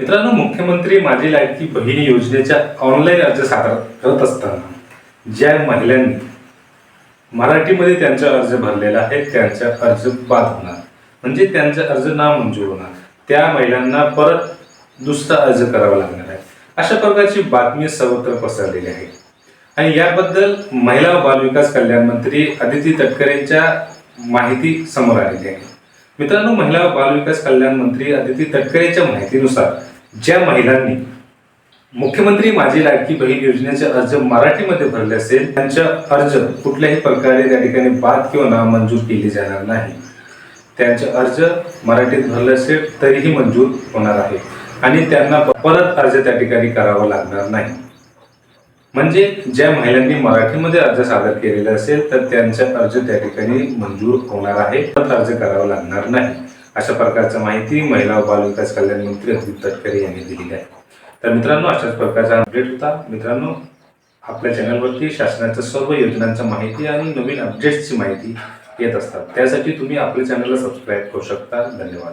मित्रांनो मुख्यमंत्री माझी लाडकी बहिणी योजनेच्या ऑनलाईन अर्ज सादर करत असताना ज्या महिलांनी मराठीमध्ये त्यांचा अर्ज भरलेला आहे त्यांचा अर्ज बाद होणार म्हणजे त्यांचा अर्ज नामंजूर होणार. त्या महिलांना परत दुसरा अर्ज करावा लागणार आहे. अशा प्रकारची बातमी सर्वत्र पसरलेली आहे. आणि याबद्दल महिला बालविकास कल्याण मंत्री अदिती तटकरेंच्या माहिती समोर आलेली आहे. मित्रांनो महिला बालविकास कल्याण मंत्री आदिती तटकरे यांच्या माहितीनुसार ज्या महिलांनी मुख्यमंत्री माझी लाडकी बहीण योजनेचे अर्ज मराठीमध्ये भरले असेल त्यांचा अर्ज कुठल्याही प्रकारे त्या ठिकाणी बाद किंवा नामंजूर केली जाणार नाही. त्यांचे अर्ज मराठीत भरले असेल तरीही मंजूर होणार आहे. आणि त्यांना परत अर्ज त्या ठिकाणी करावा लागणार नाही. म्हणजे ज्या महिलांनी मराठीमध्ये अर्ज सादर केलेला असेल तर त्यांचा अर्ज त्या ठिकाणी मंजूर होणार आहे. परत अर्ज करावा लागणार नाही. अशा प्रकारची माहिती महिला व बालविकास कल्याण मंत्री अदित तटकरे यांनी दिली आहे. तर मित्रांनो अशाच प्रकारचा अपडेट होता. मित्रांनो आपल्या चॅनलवरती शासनाच्या सर्व योजनांच्या माहिती आणि नवीन अपडेट्सची माहिती येत असतात. त्यासाठी तुम्ही आपल्या चॅनलला सबस्क्राईब करू शकता. धन्यवाद.